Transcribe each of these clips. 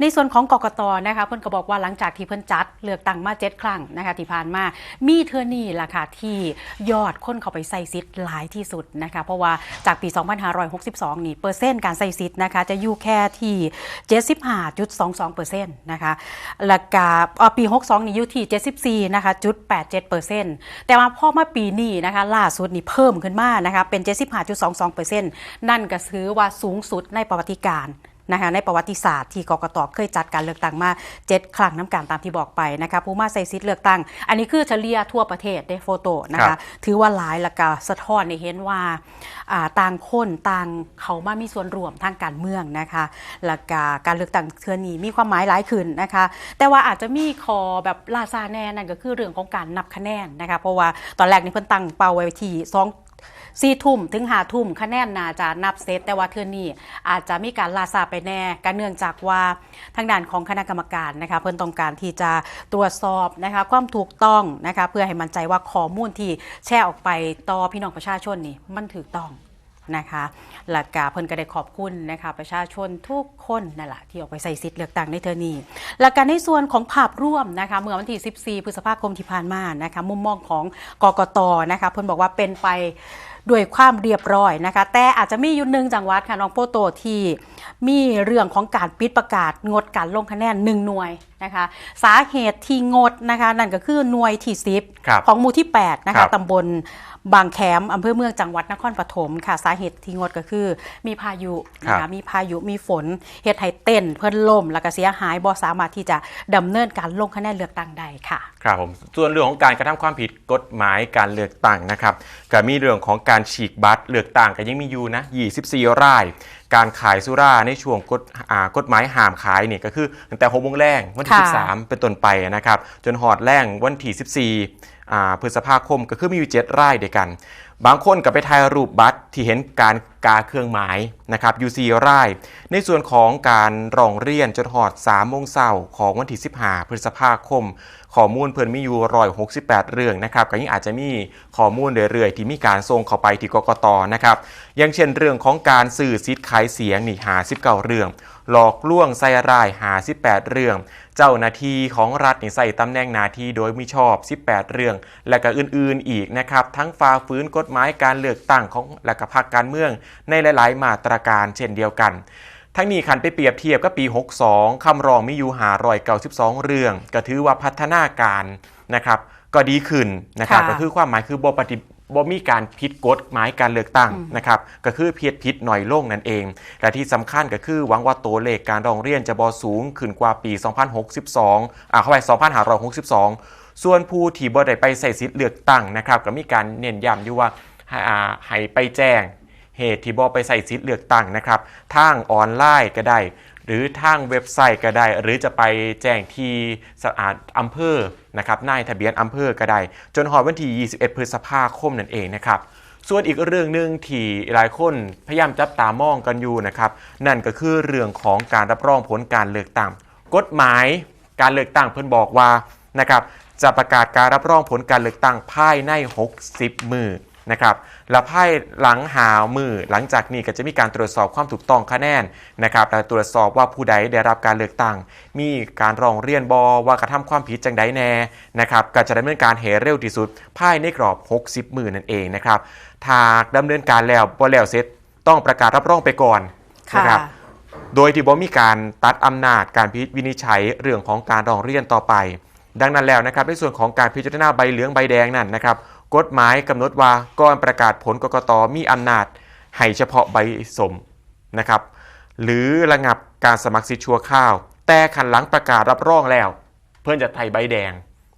ในส่วนของกกตนะคะเพิ่อนก็บอกว่าหลังจากที่เพิ่อนจัดเลือกตั้งมาเจ็ดครั้งนะคะที่ผ่านมามีเทื่อนี่ล่ะค่ะที่ยอดคนเข้าไปใส่สิทธิ์หลายที่สุดนะคะเพราะว่าจากปี 2562 นี่เปอร์เซ็นต์การใส่สิทธิ์นะคะจะอยู่แค่ที่ 75.22%นต์นะคะแล้วก็ปี 62 นี่อยู่ที่74นะคะจุด87%แต่ว่าพอมาปีนี้นะคะล่าสุดนี่เพิ่มขึ้นมานะคะเป็น 75.22%นั่นก็ถือว่าสูงสุดในประวัติการ นะคะในประวัติศาสตร์ที่กกตเคยจัดการเลือกตั้งมา 7 ครั้งน้ำการตามที่บอกไปนะคะผู้มาใส่สิทธิ์เลือกตั้ง อันนี้คือเฉลี่ยทั่วประเทศได้โฟโต้นะครัคะบถือว่าหลายแล้วก็สะท้อนให้เห็นว่าอ่าต่างคนต่างเขามามีส่วนร่วมทางการเมืองนะคะแล้วก็การเลือกตั้งเทือนี้มีความหมายหลายขึ้นนะคะ แต่ว่าอาจจะมีคอแบบลาซาแน่นั่นก็คือเรื่องของการนับคะแนนนะคะเพราะว่าตอนแรกนี่เพิ่นตั้งเป้าไว้ที่สอง สี่ทุ่มถึงหาทุ่มคะแนนน่าจะนับเซตแต่ว่าเทื่อนี้อาจจะมีการลาซาไปแน่กันเนื่องจากว่าทางด้านของคณะกรรมการนะคะเพิ่นต้องการที่จะตรวจสอบนะคะความถูกต้องนะคะเพื่อให้มั่นใจว่าข้อมูลที่แชร์ออกไปต่อพี่น้องประชาชนนี่มันถูกต้อง นะคะหลักกาเพิ่นก็ได้ขอบคุณนะคะประชาชนทุกคนนั่นแหละที่ออกไปใส่สิทธิ์เลือกตั้งในเทอนี้ หลักการในส่วนของภาพร่วมนะคะเมื่อวันที่ 14 พฤษภาคมที่ผ่านมานะคะมุมมองของกกตนะคะเพิ่นบอกว่าเป็นไปด้วยความเรียบร้อยนะคะ แต่อาจจะมีอยู่หนึ่งจังหวัดค่ะน้องโปโตที่มีเรื่องของการปิดประกาศงดการลงคะแนนหนึ่งหน่วย นะคะสาเหตุที่งดนะคะนั่นก็คือหน่วยที่สิบครับของหมู่ที่8นะครัคะบตำบลบางแคมอำเภอเมืองจังหวัดนครปฐมค่ะสาเหตุที่งดก็คือ มีพายุนะครัคะบมีพายุมีฝนเหตุให้เต้นเพิ่นล่ม แล้วก็เสียหายบ่สามารถที่จะดำเนินการลงคะแนนเลือกตั้งได้ค่ะ ครับผมส่วนเรื่องของการกระทำความผิดกฎหมายการเลือกตั้งนะครับก็มีเรื่องของการฉีกบัตรเลือกตั้งก็ยังมีอยู่นะ 24 ราย การขายสุราในช่วงกฎอ่ากฎหมายห้ามขายเนี่ยก็คือตั้งแต่6โมงแรงวันที่ค่ะ 13 เป็นต้นไปนะครับ จนหอดแรงวันที่14อ่า พฤษภาคมก็คือมีอยู่7รายเดียวกัน บางคนก็ไปถ่ายรูปบัตรที่เห็นการกาเครื่องหมายนะครับยูซีรายในส่วนของการร้องเรียนจนหอด3โมงเช้าของวันที่15พฤษภาคมข้อมูลเพิ่นมีอยู่168เรื่องนะครับก็ยังอาจจะมีข้อมูลเรื่อยๆ ที่มีการส่งเข้าไปที่กกตนะครับอย่างเช่นเรื่องของการสื่อสิทธิ์ขายเสียงนี่หา19เรื่องหลอกลวงใส่ร้ายหา 18 เรื่อง เจ้าหน้าที่ของรัฐนี่ใส่ตำแหน่งหนาทีโดยมิชอบ 18 เรื่อง และก็อื่นๆอีกนะครับ ทั้งฝ่าฝืนกฎหมายการเลือกตั้งของและก็พรรคการเมือง ในหลายๆ มาตรการเช่นเดียวกันทั้งนี้คันไปเปรียบเทียบกับปี 62 คำร้องมีอยู่หารอย92เรื่อง ก็ถือว่าพัฒนาการนะครับ ก็ดีขึ้นนะครับค่ะก็คือความหมายคือบ่ปฏิ บ่มีการผิดกฎหมายการเลือกตั้งนะครับก็คือเพียดผิดหน่อยลงนั่นเอง และที่สำคัญก็คือหวังว่าตัวเลขการร้องเรียนจะบอสูงขึ้นกว่าปี 2062อ่าเข้าไป2562 ส่วนผู้ที่บ่ได้ไปใส่สิทธิ์เลือกตั้งนะครับก็มีการเน้นย้ำอยู่ว่าให้อ่าให้ไปแจ้ง เหตุที่บอไปใส่สิทธิ์เลือกตั้งนะครับทางออนไลน์ก็ได้ หรือทางเว็บไซต์ก็ได้ หรือจะไปแจ้งที่สะอาดอำเภอนะครับนายทะเบียนอำเภอก็ได้ จนหอดวันที่ 21 พฤษภาคมนั่นเองนะครับส่วนอีกเรื่องหนึ่งที่หลายคนพยายามจับตามองกันอยู่นะครับนั่นก็คือเรื่องของการรับรองผลการเลือกตั้งกฎหมายการเลือกตั้งเพิ่นบอกว่านะครับจะประกาศการรับรองผลการเลือกตั้งภายใน 60 มือ นะครับและภายหลังหามือหลังจากนี้ก็จะมีการตรวจสอบความถูกต้องคะแนนนะครับและตรวจสอบว่าผู้ใดได้รับการเลือกตั้ง มีการร้องเรียนบอว่ากระทำความผิดจังใดแน่นะครับก็จะดำเนินการเหเร็วที่สุดภายในกรอบ 60มือนั่นเองนะครับถ้าดำเนินการแล้วบ่แล้วเสร็จต้องประกาศรับรองไปก่อนนะค่ะครับโดยที่บ่มีการตัดอำนาจการพิวินิจฉัยเรื่องของการร้องเรียนต่อไป ดังนั้นแล้วนะครับในส่วนของการพิจารณาใบเหลืองใบแดงนั่นนะครับ กฎหมายกำหนดว่าก่อนประกาศผลกกตมีอำนาจให้เฉพาะใบสมนะครับหรือระงับการสมัครสิทธิ์ชั่วข้าว แต่ขันหลังประกาศรับรองแล้ว เพื่อนจะไทยใบแดง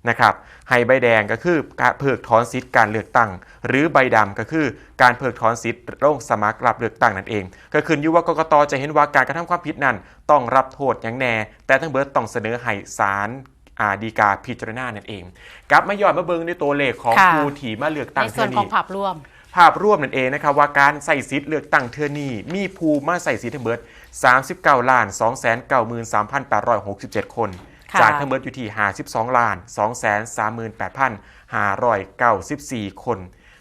นะครับให้ใบแดงก็คือการเพิกถอนสิทธิ์การเลือกตั้ง หรือใบดำก็คือการเพิกถอนสิทธิ์ลงสมัครรับเลือกตั้งนั่นเอง ก็ขึ้นอยูว่ากกตจะเห็นว่าการกระทำความผิดนั้น ต้องรับโทษอย่างแน่ แต่ทั้งเบิร์ดต้องเสนอให้ศาล ดีกาพิจารณานั่นเองกลับมาย้อนมาเบิ่งในตัวเลขของค่ะ ผู้ที่มาเลือกตั้งในส่วนเทื่ของนี้ ภาพร่วม ภาพรวมนั่นเองนะครับว่าการใส่สิทธิ์เลือกตั้งเทื่อนี้มีภูมาใส่สิทธิ์ทั้งเบิด 39ล้าน2 9 3 8 6 7 คน ค่ะ จากทั้งเบิดอยู่ที่ 52ล้าน2 3 8 594 คน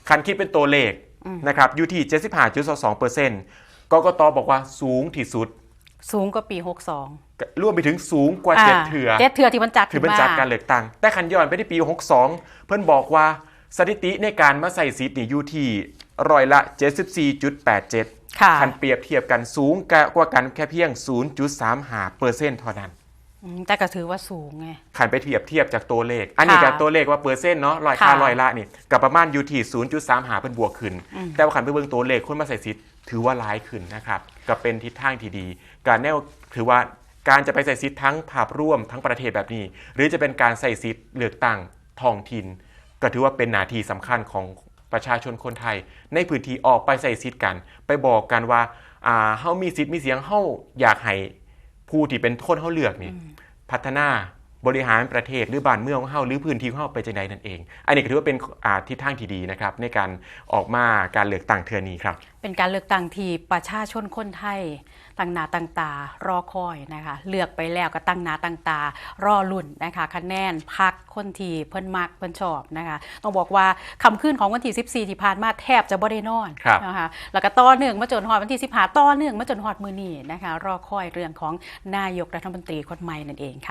คันคิดเป็นตัวเลขนะครับอยู่ที่ 75.22%กกตบอกว่าสูงที่สุด สูงกว่าปี 62ก็รวมไปถึงสูงกว่าเจ็ดเถื่อเจ็ดเถื่อที่มันจัดถือเป็นจัดการเลือกตั้งแต่ขันย้อนไปที่ปี 62 เพิ่นบอกว่าสถิติในการมาใส่สิทธิ์นี่อยู่ที่ร้อยละ 74.87ค่ะคันเปรียบเทียบกันสูงกว่ากันแค่เพียง 0.35เปอร์เซ็นต์เท่านั้น อืมแต่ก็ถือว่าสูงไง ขันไปเทียบเทียบจากตัวเลข อันนี้ค่ะกับตัวเลขว่าเปอร์เซ็นต์เนาะร้อยค่าค่ะร้อยละนี่กับประมาณอยู่ที่0.35เป็นบวกขึ้นแต่ว่าขันไปเบิ่งตัวเลขคนมาใส่สิทธิ์ถือว่าร้ายขึ้นนะครับก็เป็นทิศทางที่ดี การแนวถือว่าการจะไปใส่สิทธิ์ทั้งภาพร่วมทั้งประเทศแบบนี้ หรือจะเป็นการใส่สิทธิ์เลือกตั้งท้องถิ่นก็ถือว่าเป็นหนาทีสำคัญของประชาชนคนไทย ในพื้นที่ออกไปใส่สิทธิ์กัน ไปบอกกันว่าอ่าเฮามีสิทธิ์มีเสียงเฮาอยากให้ ผู้ที่เป็นคนเฮาเลือกนี่ พัฒนา บริหารประเทศหรือบ้านเมืองของเฮาหรือพื้นที่ของเฮาไปจังใดนั่นเอง อันนี้ก็ถือว่าเป็นอ่าทิศทางที่ดีนะครับในการออกมาการเลือกตั้งเทือนี้ครับ เป็นการเลือกตั้งที่ประชาชนคนไทยตั้งหน้าตั้งตารอคอยนะคะเลือกไปแล้วก็ตั้งหน้าตั้งตารอลุ่นนะคะคะแนนพักคนที่เพิ่นมักเพิ่นชอบนะคะต้องบอกว่าคำขึ้นของวันที่14ที่ผ่านมาแทบจะบ่ได้นอนครับนะคะแล้วก็ต่อเนื่องมาจนฮอดวันที่15ต่อเนื่องมาจนฮอดมื้อนี้นะคะรอคอยเรื่องของนายกรัฐมนตรีคนใหม่นั่นเองค่ะ